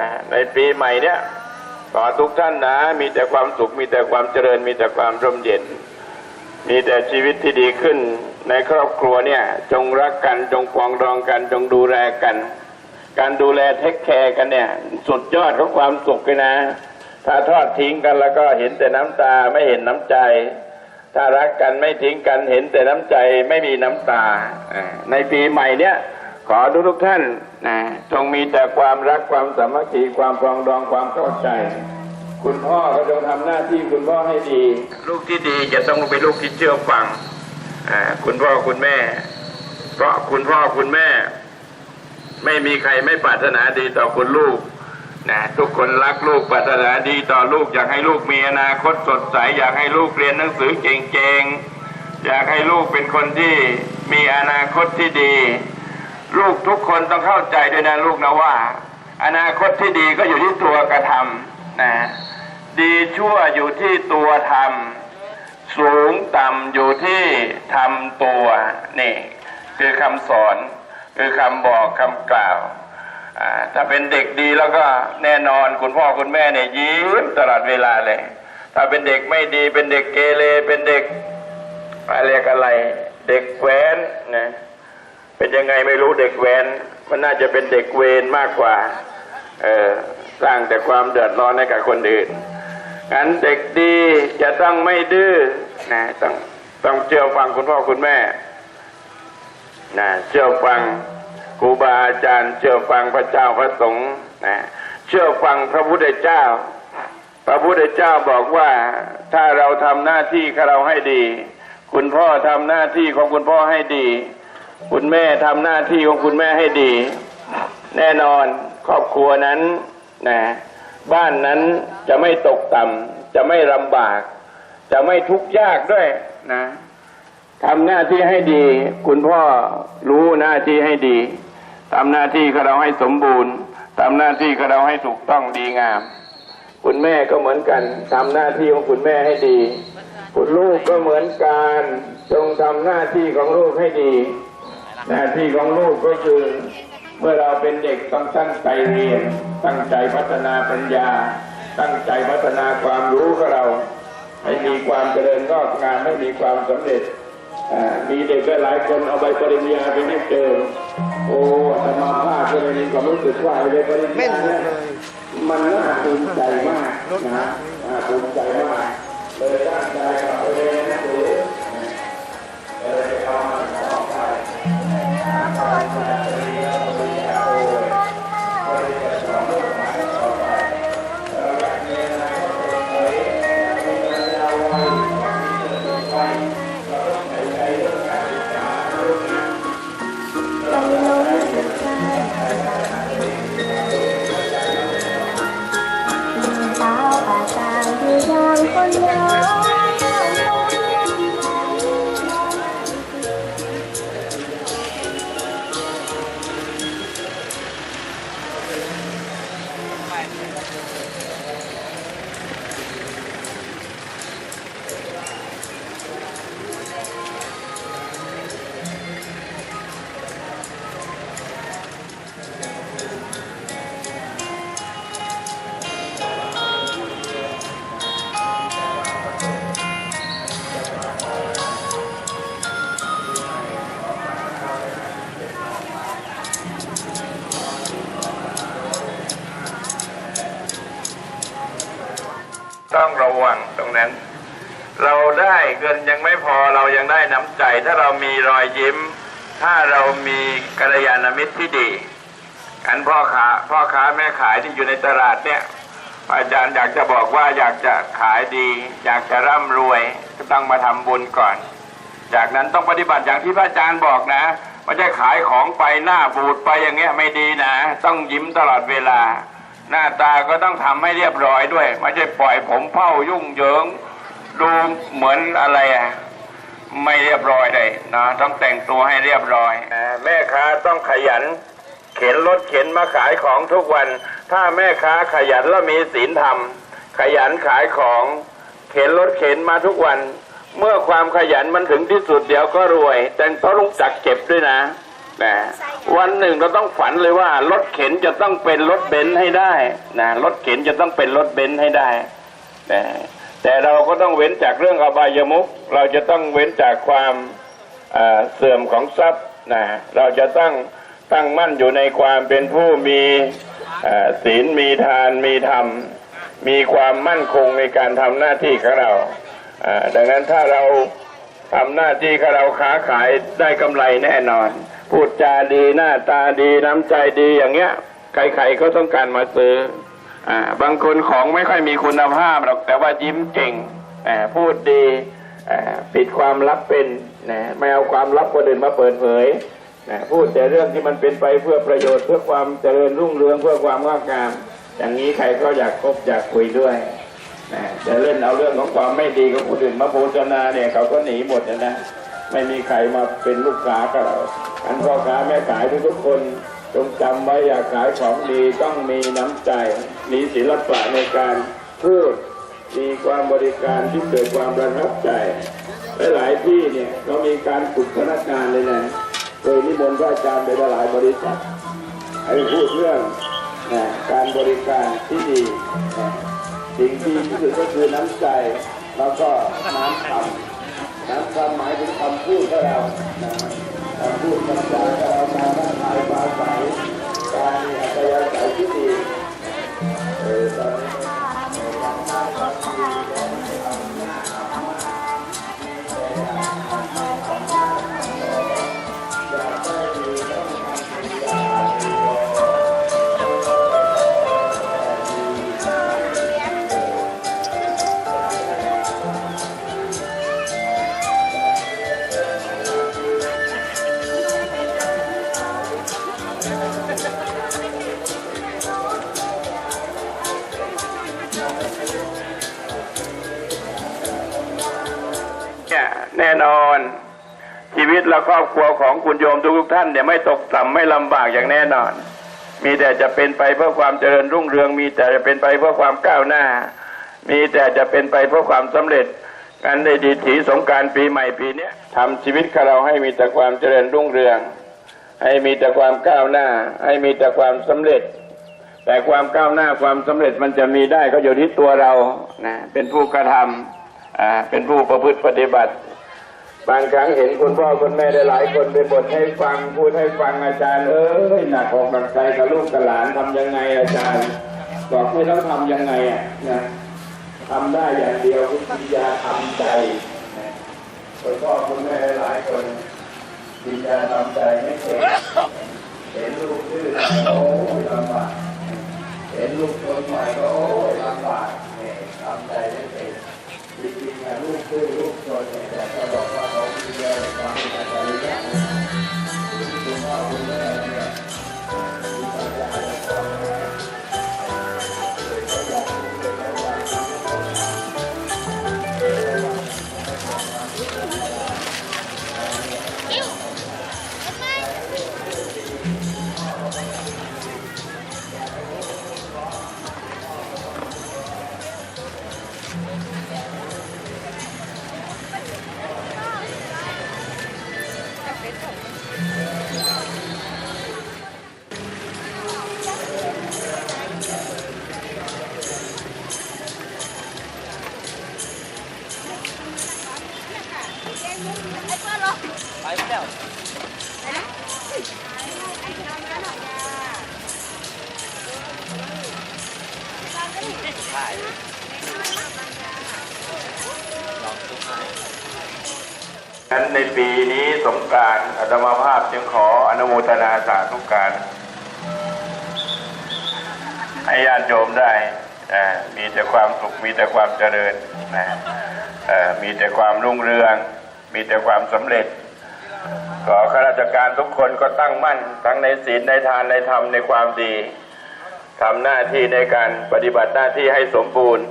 นะในปีใหม่เนี้ยขอทุกท่านนะ มีแต่ความสุข มีแต่ความเจริญ มีแต่ความร่มเย็น มีแต่ชีวิตที่ดีขึ้น ในครอบครัวเนี่ย จงรักกันจงปองดองกัน จงดูแลกัน การดูแลเทคแคร์กันเนี่ย สุดยอดของความสุขเลยนะ ถ้าทอดทิ้งกันแล้วก็เห็นแต่น้ำตาไม่เห็นน้ำใจ ถ้ารักกันไม่ทิ้งกันเห็นแต่น้ำใจไม่มีน้ำตาอ่าในปีใหม่เนี้ย ขอทุกทุกท่านนะจงมีแต่ความรักความสามัคคีความปรองดองความเข้าใจ คุณพ่อก็จงทำหน้าที่คุณพ่อให้ดี ลูกที่ดีจะต้องเป็นลูกที่เชื่อฟังคุณพ่อคุณแม่ เพราะคุณพ่อคุณแม่ ไม่มีใครไม่ปรารถนาดีต่อคุณลูกนะทุกคนรักลูกปรารถนาดีต่อลูกอยากให้ลูกมีอนาคตสดใสอยากให้ลูกเรียนหนังสือเก่งๆอยากให้ลูกเป็นคนที่มีอนาคตที่ดี ลูกทุกคนต้องเข้าใจด้วยนะลูกนะว่า อนาคตที่ดีก็อยู่ที่ตัวกระทำนะดีชั่วอยู่ที่ตัวทำสูงต่ำอยู่ที่ทำตัวนี่คือคำสอนคือคำบอกคำกล่าวถ้าเป็นเด็กดีแล้วก็แน่นอนคุณพ่อคุณแม่เนี่ยยิ้มตลอดเวลาเลย ถ้าเป็นเด็กไม่ดีเป็นเด็กเกเรเป็นเด็กอะไรยกอะไร เด็กแว้นนะ เป็นยังไงไม่รู้เด็กแว้นมันน่าจะเป็นเด็กเวรมากกว่าเออสร้างแต่ความเดือดร้อนให้กับคนอื่นงั้นเด็กดีจะต้องไม่ดื้อนะต้องต้องเชื่อฟังคุณพ่อคุณแม่นะเชื่อฟังครูบาอาจารย์เชื่อฟังพระเจ้าพระสงฆ์นะเชื่อฟังพระพุทธเจ้า พระพุทธเจ้าบอกว่าถ้าเราทำหน้าที่ของเราให้ดี คุณพ่อทำหน้าที่ของคุณพ่อให้ดี คุณแม่ทำหน้าที่ของคุณแม่ให้ดี แน่นอนครอบครัวนั้นนะบ้านนั้นจะไม่ตกต่ำจะไม่ลำบาก จะไม่ทุกข์ยากด้วยนะทำหน้าที่ให้ดี คุณพ่อรู้หน้าที่ให้ดีทำหน้าที่ของเราให้สมบูรณ์ทำหน้าที่ของเราให้ถูกต้องดีงาม คุณแม่ก็เหมือนกันทำหน้าที่ของคุณแม่ให้ดี คุณลูกก็เหมือนกัน จงทำหน้าที่ของลูกให้ดี หน้าที่ของลูกก็คือเมื่อเราเป็นเด็กต้องตั้งใจเรียน ตั้งใจพัฒนาปัญญา ตั้งใจพัฒนาความรู้ของเรา ให้มีความเจริญงอกงามให้มีความสำเร็จอ่ามีเด็กหลายคนเอาใบปริญญาไปให้เจอโอ้อาตมาภาพก็เลยมีความรู้สึกว่าไอ้ใบปริญญาเนี่ยมันน่าภูมิใจมากนะน่าภูมิใจมากเลยตั้งใจ ส ต้องระวังตรงนั้น เราได้เงินยังไม่พอเรายังได้น้ำใจ ถ้าเรามีรอยยิ้ม ถ้าเรามีกัลยาณมิตรที่ดีอันพ่อค้าพ่อค้าแม่ขายที่อยู่ในตลาดเนี่ยอาจารย์อยากจะบอกว่าอยากจะขายดี อยากจะร่ำรวยก็ต้องมาทำบุญก่อน จากนั้นต้องปฏิบัติอย่างที่พระอาจารย์บอกนะไม่ใช่ขายของไปหน้าบูดไปอย่างเงี้ยไม่ดีนะ ต้องยิ้มตลอดเวลา หน้าตาก็ต้องทำให้เรียบร้อยด้วย ไม่ใช่ปล่อยผมเผ้ายุ่งเหยิง ดูเหมือนอะไรอะไม่เรียบร้อยเลยนะต้องแต่งตัวให้เรียบร้อยแม่ค้าต้องขยัน เข็นรถเข็นมาขายของทุกวัน ถ้าแม่ค้าขยันแล้วมีศีลธรรม ขยันขายของ เข็นรถเข็นมาทุกวัน เมื่อความขยันมันถึงที่สุดเดี๋ยวก็รวย แต่ต้องรู้จักเก็บด้วยนะ นะวันหนึ่งเราต้องฝันเลยว่ารถเข็นจะต้องเป็นรถเบนซ์ให้ได้นะรถเข็นจะต้องเป็นรถเบนซ์ให้ได้นะแต่เราก็ต้องเว้นจากเรื่องอบายมุขเราจะต้องเว้นจากความเอ่อเสื่อมของทรัพย์นะเราจะตั้งตั้งมั่นอยู่ในความเป็นผู้มีเอ่อศีลมีทานมีธรรม มีความมั่นคงในการทำหน้าที่ของเราอ่าดังนั้นถ้าเราทำหน้าที่ของเราค้าขายได้กำไรแน่นอน พูดจาดีหน้าตาดีน้ำใจดีอย่างเงี้ย ใครๆก็ต้องการมาซื้ออ่าบางคนของไม่ค่อยมีคุณภาพหรอกแต่ว่ายิ้มเก่งพูดดีปิดความลับเป็นนะไม่เอาความลับคนอื่นมาเปิดเผยนะพูดแต่เรื่องที่มันเป็นไปเพื่อประโยชน์เพื่อความเจริญรุ่งเรืองเพื่อความงอกงาม อย่างนี้ใครก็อยากคบอยากคุยด้วยนะจะเล่นเอาเรื่องของความไม่ดีของคนอื่นมาโฆษณาเนี่ยเขาก็หนีหมดนะ ไม่มีใครมาเป็นลูกค้ากับเรา อันพ่อค้าแม่ขายทุกๆคนจงจำไว้อยากขายของดีต้องมีน้ำใจ มีศิลปะในการพูดมีความบริการที่เกิดความประทับใจหลายที่เนี่ยเขามีการฝึกพนักงานเลยนะเคยนิมนต์พระอาจารย์ไปหลายบริษัทให้พูดเรื่องนะการบริการที่ดีนะสิ่งที่ที่สุดก็คือน้ำใจ แล้วก็น้ำคำน้ำคำหมายถึงคำพูดของเรานะ ค นี่ยแน่นอน ชีวิตและครอบครัวของคุณโยมทุกๆท่านเนี่ยไม่ตกต่ำไม่ลำบากอย่างแน่นอน มีแต่จะเป็นไปเพื่อความเจริญรุ่งเรือง มีแต่จะเป็นไปเพื่อความก้าวหน้า มีแต่จะเป็นไปเพื่อความสำเร็จกันในดีถีสงการปีใหม่ปีนี้ทำชีวิตของเราให้มีแต่ความเจริญรุ่งเรือง ให้มีแต่ความก้าวหน้า ให้มีแต่ความสำเร็จ แต่ความก้าวหน้าความสำเร็จมันจะมีได้ก็อยู่ที่ตัวเรานะเป็นผู้กระทำอ่าเป็นผู้ประพฤติปฏิบัติ บางครั้งเห็นคุณพ่อคุณแม่ได้หลายคนไปบทให้ฟังพูดให้ฟังอาจารย์ เอ้ยหนักอกหนักใจกับลูกกับหลานทำยังไงอาจารย์ บอกไม่ต้องทำยังไงอะนะทำได้อย่างเดียวคือกิยาทำใจคุณพ่อคุณแม่หลายคนกิยาทำใจไม่เก่งเห็นลูกดื้อโอ้ยลำบากเห็นลูกคนใหม่ก็โอ้ยลำบาก 即系如果唔再存在，话系咪？但， นั้นในปีนี้สงการอาตมาภาพจึงขออนุโมทนาสาธุการให้ญาติโยมได้มีแต่ความสุขมีแต่ความเจริญมีแต่ความรุ่งเรือง มีแต่ความสำเร็จ ขอข้าราชการทุกคนก็ตั้งมั่น ทั้งในศีลในทานในธรรมในความดีทำหน้าที่ในการปฏิบัติหน้าที่ให้สมบูรณ์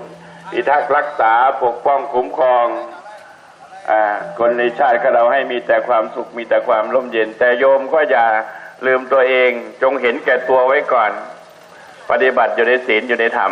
พิทักษ์รักษาปกป้องคุ้มครองอคนในชาติของเราให้มีแต่ความสุขมีแต่ความร่มเย็น แต่โยมก็อย่าลืมตัวเองจงเห็นแก่ตัวไว้ก่อน ปฏิบัติอยู่ในศีลอยู่ในธรรม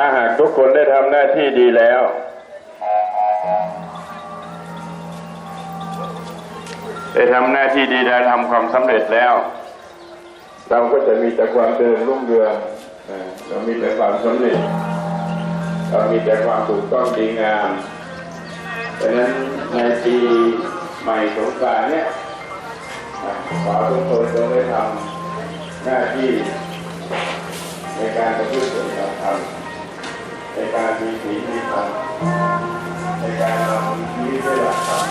ถ้าหากทุกคนได้ทำหน้าที่ดีแล้ว ได้ทำหน้าที่ดีได้ทำความสำเร็จแล้ว เราก็จะมีแต่ความเจริญรุ่งเรือง เรามีแต่ความสำเร็จเรามีแต่ความถูกต้องดีงามดังนั้นในปีใหม่สงกรานต์เนี่ยขอทุกคนจงได้ทำหน้าที่ในการประพฤติปฏิบัติธรรมในการมีศีลมีธรรมในการทำชีวิตด้วยหลักธรรม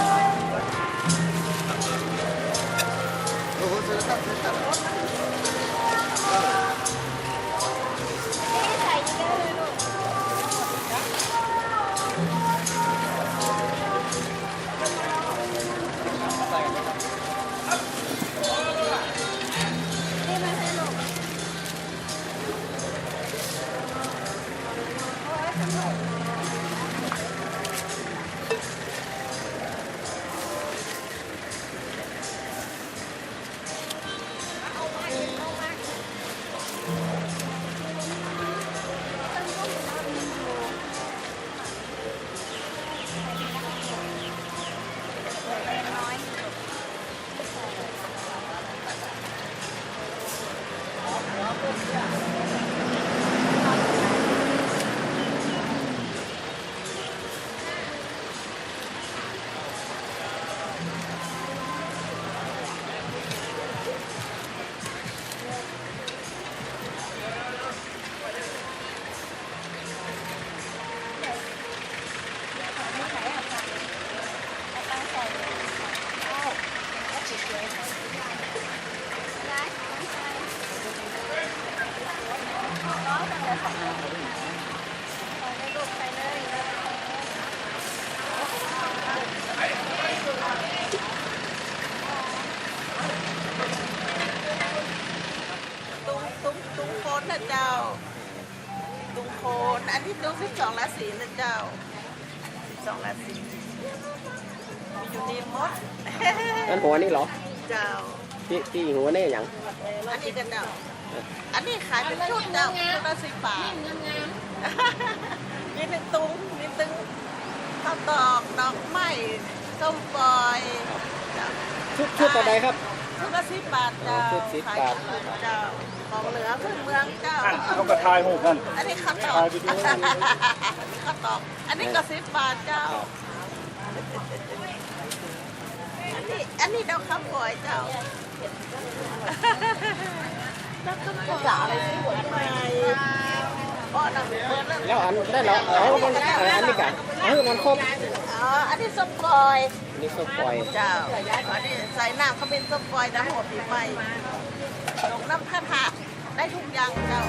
นนะเจ้าตุ้งโคนอันที่ตุ้งสิบสองราศีนะเจ้าสิบสองราศีมีอยู่ในมดนั่นหัวนี่เหรอ เจ้าที่ที่หัวนี่อย่างอันนี้กันเจ้าอันนี้ขายเป็นชุดเจ้าชุดละสิบบาทนี่เป็นตุ้งนี่ตุ้งข้าวตอกดอกไม้ส้มปล่อยเจ้าชุดชุดอะไรครับ ชุดละสิบบาทเจ้าชุด10บาทขยกันเจ้าของเหลือขึ้นเมืองเจ้าเขาก็ทายหูกัน อันนี้ข้าวตอกถ่ายวิดีโอ ข้าวตอกอันนี้ก็สิบบาทเจ้า อันนี้ อันนี้ดอกข้าวปล่อยเจ้าดอกข้าวปล่อยอะไรสวยใหม่อ๋อดอกเบิร์ดแล้วอันได้แล้วเอามันเอาอันนี้กันเอาให้มันครบ อ๋อ อันนี้ส้มปล่อยอั นนี้มปล่อยเจ้าอันนี้ใส่น้ำเขาเป็นส้มปล่อยน้ำหัวปีใหม่ลงน้ำผ้าทาได้ทุกอย่างเจ้า